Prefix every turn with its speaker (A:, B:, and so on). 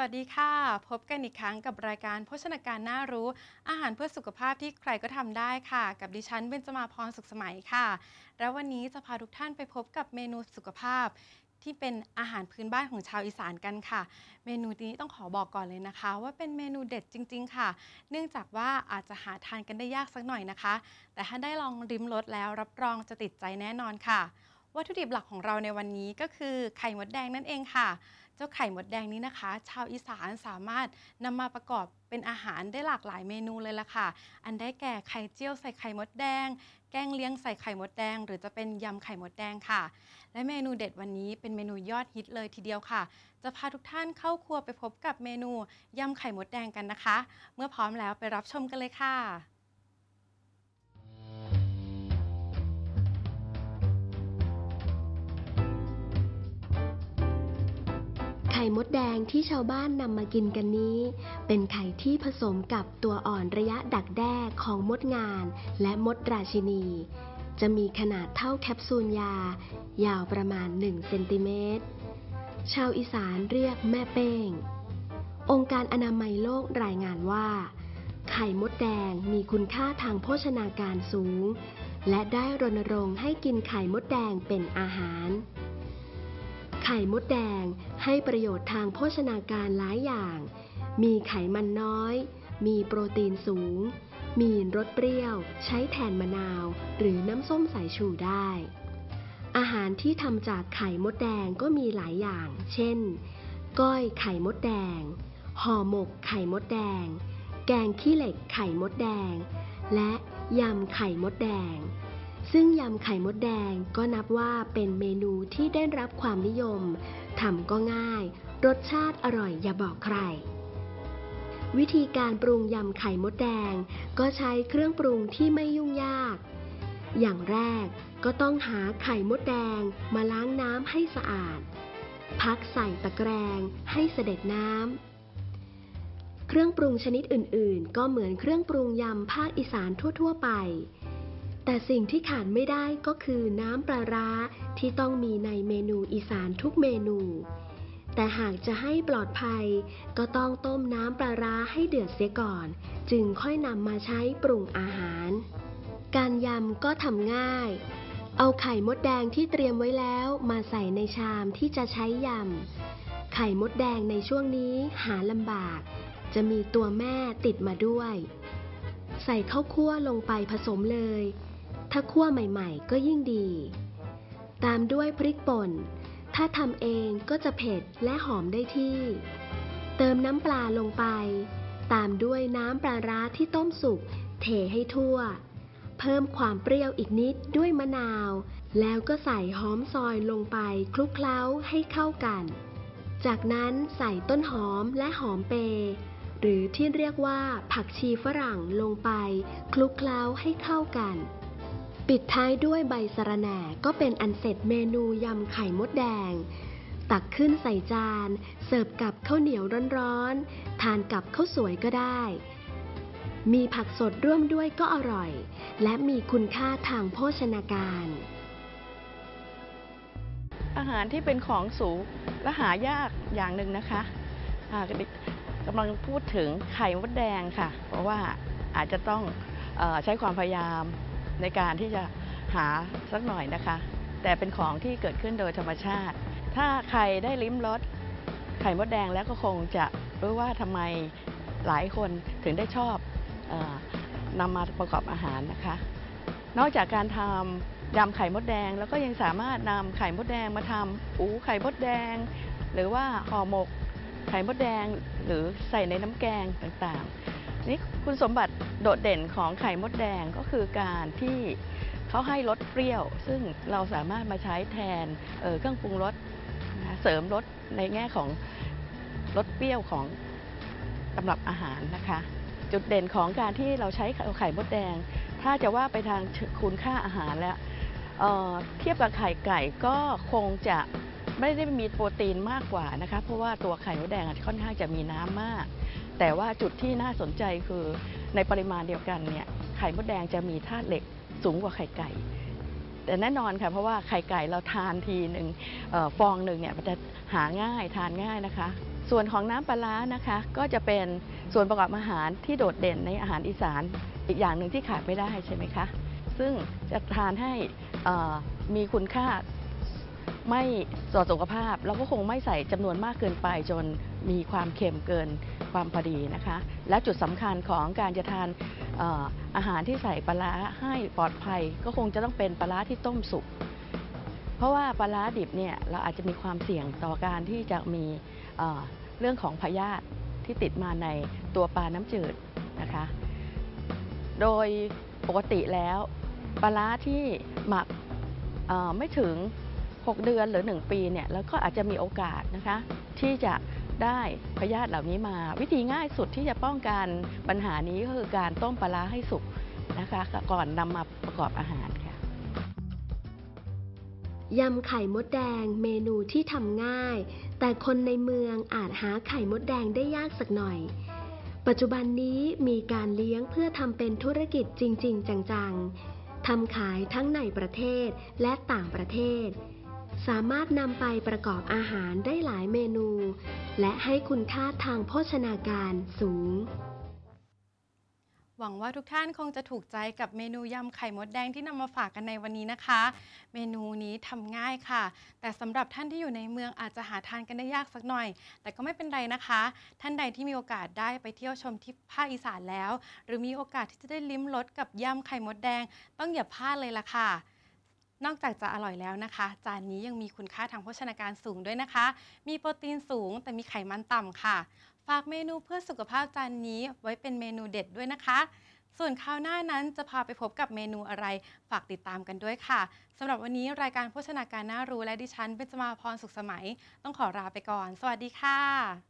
A: วัสดีค่ะ พบกันอีกครั้งกับรายการโภชนาการน่ารู้ อาหารเพื่อสุขภาพที่ใครก็ทำได้ค่ะ กับดิฉันเบญจมาพรสุขสมัยค่ะ แล้ววันนี้จะพาทุกท่านไปพบกับเมนูสุขภาพ ที่เป็นอาหารพื้นบ้านของชาวอีสานกันค่ะ เมนูนี้ต้องขอบอกก่อนเลยนะคะ ว่าเป็นเมนูเด็ดจริง ๆ ค่ะ เนื่องจากว่าอาจจะหาทานกันได้ยากสักหน่อยนะคะ แต่ถ้าได้ลองริมรสแล้วรับรองจะติดใจแน่นอนค่ะ วัตถุดิบหลักของเราในวันนี้ก็คือไข่มดแดงนั่นเองค่ะ เจ้าไข่มดแดงนี้นะคะ ชาวอีสานสามารถนำมาประกอบเป็นอาหารได้หลากหลายเมนูเลยล่ะค่ะ อันได้แก่ไข่เจียวใส่ไข่มดแดง แกงเลี้ยงใส่ไข่มดแดง หรือจะเป็นยำไข่มดแดงค่ะ และเมนูเด็ดวันนี้เป็นเมนูยอดฮิตเลยทีเดียวค่ะ จะพาทุกท่านเข้าครัวไปพบกับเมนูยำไข่มดแดงกันนะคะ เมื่อพร้อมแล้วไปรับชมกันเลยค่ะ
B: มดแดงที่ชาวบ้านนำมากินกันนี้ เป็นไข่ที่ผสมกับตัวอ่อนระยะดักแด้ของมดงาน และมดราชินี จะมีขนาดเท่าแคปซูลยา ยาวประมาณ 1 เซนติเมตร ชาวอีสานเรียกแม่เป้ง องค์การอนามัยโลกรายงานว่า ไข่มดแดงมีคุณค่าทางโภชนาการสูง และได้รณรงค์ให้กินไข่มดแดงเป็นอาหาร ไข่มดแดงให้ประโยชน์ทางโภชนาการหลายอย่าง มีไขมันน้อย มีโปรตีนสูง มีรสเปรี้ยว ใช้แทนมะนาว หรือน้ำส้มสายชูได้ อาหารที่ทำจากไข่มดแดงก็มีหลายอย่าง เช่น ก้อยไข่มดแดง ห่อหมกไข่มดแดง แกงขี้เหล็กไข่มดแดง และยำไข่มดแดง ซึ่งยำไข่มดแดงก็นับว่าเป็นเมนูที่ได้รับความนิยม ทำก็ง่าย รสชาติอร่อยอย่าบอกใคร วิธีการปรุงยำไข่มดแดง ก็ใช้เครื่องปรุงที่ไม่ยุ่งยาก อย่างแรกก็ต้องหาไข่มดแดงมาล้างน้ำให้สะอาด พักใส่ตะแกรงให้เสด็จน้ำเครื่องปรุงชนิดอื่น ๆ ก็เหมือนเครื่องปรุงยำภาคอีสานทั่ว ๆ ไป แต่สิ่งที่ขาดไม่ได้ก็คือน้ำปลาร้าที่ต้องมีในเมนูอีสานทุกเมนู แต่หากจะให้ปลอดภัย ก็ต้องต้มน้ำปลาร้าให้เดือดเสียก่อน จึงค่อยนำมาใช้ปรุงอาหาร การยำก็ทำง่าย เอาไข่มดแดงที่เตรียมไว้แล้วมาใส่ในชามที่จะใช้ยำ ไข่มดแดงในช่วงนี้หาลำบาก จะมีตัวแม่ติดมาด้วย ใส่ข้าวคั่วลงไปผสมเลย ถ้าคั่วใหม่ๆ ก็ยิ่งดี ตามด้วยพริกป่น ถ้าทำเองก็จะเผ็ดและหอมได้ที่ เติมน้ำปลาลงไป ตามด้วยน้ำปลาร้าที่ต้มสุก เทให้ทั่ว เพิ่มความเปรี้ยวอีกนิดด้วยมะนาว แล้วก็ใส่หอมซอยลงไปคลุกเคล้าให้เข้ากัน จากนั้นใส่ต้นหอมและหอมเปรหรือที่เรียกว่าผักชีฝรั่งลงไป คลุกเคล้าให้เข้ากัน ปิดท้ายด้วยใบสะระแหน่ก็เป็นอันเสร็จเมนูยำไข่มดแดง ตักขึ้นใส่จาน เสิร์ฟกับข้าวเหนียวร้อนๆ ทานกับข้าวสวยก็ได้ มีผักสดร่วมด้วยก็อร่อย และมีคุณค่าทางโภชนาการ
C: อาหารที่เป็นของสูงและหายากอย่างหนึ่งนะคะอ่ากำลังพูดถึงไข่มดแดงค่ะ เพราะว่าอาจจะต้องอใช้ความพยายาม ในการที่จะหาสักหน่อยนะคะ แต่เป็นของที่เกิดขึ้นโดยธรรมชาติ ถ้าใครได้ลิ้มรสไข่มดแดงแล้วก็คงจะรู้ว่าทำไมหลายคนถึงได้ชอบออนำมาประกอบอาหารนะคะ นอกจากการทำยำไข่มดแดง แล้วก็ยังสามารถนำไข่มดแดงมาทำอูไข่มดแดง หรือว่าห่อหมกไข่มดแดงหรือใส่ในน้ำแกงต่างๆ นี่คุณสมบัติโดดเด่นของไข่มดแดงก็คือการที่เขาให้รสเปรี้ยว ซึ่งเราสามารถมาใช้แทนเเครื่องปรุงรสเสริมรสในแง่ของรสเปรี้ยวของตำรับอาหารนะคะ จุดเด่นของการที่เราใช้ไข่มดแดง ถ้าจะว่าไปทางคุณค่าอาหารแล้วเเทียบกับไข่ไก่ก็คงจะไม่ได้มีโปรตีนมากกว่านะคะ เพราะว่าตัวไข่มดแดงค่อนข้างจะมีน้ำมาก แต่ว่าจุดที่น่าสนใจคือในปริมาณเดียวกันเนี่ยไข่มดแดงจะมีธาตุเหล็กสูงกว่าไข่ไก่ แต่แน่นอนค่ะเพราะว่าไข่ไก่เราทานทีหนึ่งออฟองหนึ่งเนี่ยมันจะหาง่ายทานง่ายนะคะ ส่วนของน้ำปลานะคะก็จะเป็นส่วนประกอบอาหารที่โดดเด่นในอาหารอีสานอีกอย่างหนึ่งที่ขาดไม่ได้ใช่ไหมคะซึ่งจะทานให้มีคุณค่าไม่ต่อสุขภาพแล้วก็คงไม่ใส่จำนวนมากเกินไปจน มีความเค็มเกินความพอดีนะคะ และจุดสำคัญของการจะทานเอ่อาหารที่ใส่ปลาร้าให้ปลอดภัย ก็คงจะต้องเป็นปลาร้าที่ต้มสุก เพราะว่าปลาร้าดิบเนี่ยเราอาจจะมีความเสี่ยงต่อการที่จะมีเเรื่องของพยาธิที่ติดมาในตัวปลาน้ำจืดนะคะ โดยปกติแล้วปลาร้าที่หมักไม่ถึง 6 เดือนหรือ 1 ปีเนี่ยแล้วก็อาจจะมีโอกาสนะคะที่จะ ได้พยาธิเหล่านี้มา วิธีง่ายสุดที่จะป้องกันปัญหานี้ก็คือการต้มปลาร้าให้สุกนะคะก่อนนำมาประกอบอาหารค่ะ
B: ยำไข่มดแดงเมนูที่ทำง่าย แต่คนในเมืองอาจหาไข่มดแดงได้ยากสักหน่อย ปัจจุบันนี้มีการเลี้ยงเพื่อทำเป็นธุรกิจจริง ๆ จัง ๆทำขายทั้งในประเทศและต่างประเทศ สามารถนำไปประกอบอาหารได้หลายเมนู และให้คุณค่าทางโภชนาการสูง
A: หวังว่าทุกท่านคงจะถูกใจกับเมนูยำไข่มดแดงที่นำมาฝากกันในวันนี้นะคะ เมนูนี้ทำง่ายค่ะ แต่สำหรับท่านที่อยู่ในเมืองอาจจะหาทานกันได้ยากสักหน่อย แต่ก็ไม่เป็นไรนะคะ ท่านใดที่มีโอกาสได้ไปเที่ยวชมที่ภาคอีสานแล้ว หรือมีโอกาสที่จะได้ลิ้มรสกับยำไข่มดแดง ต้องอย่าพลาดเลยล่ะค่ะ นอกจากจะอร่อยแล้วนะคะ จานนี้ยังมีคุณค่าทางโภชนาการสูงด้วยนะคะ มีโปรตีนสูงแต่มีไขมันต่ำค่ะ ฝากเมนูเพื่อสุขภาพจานนี้ไว้เป็นเมนูเด็ดด้วยนะคะ ส่วนคราวหน้านั้นจะพาไปพบกับเมนูอะไร ฝากติดตามกันด้วยค่ะสำหรับวันนี้รายการโภชนาการน่ารู้และดิฉันเบญจมาพรสุขสมัย ต้องขอลาไปก่อน สวัสดีค่ะ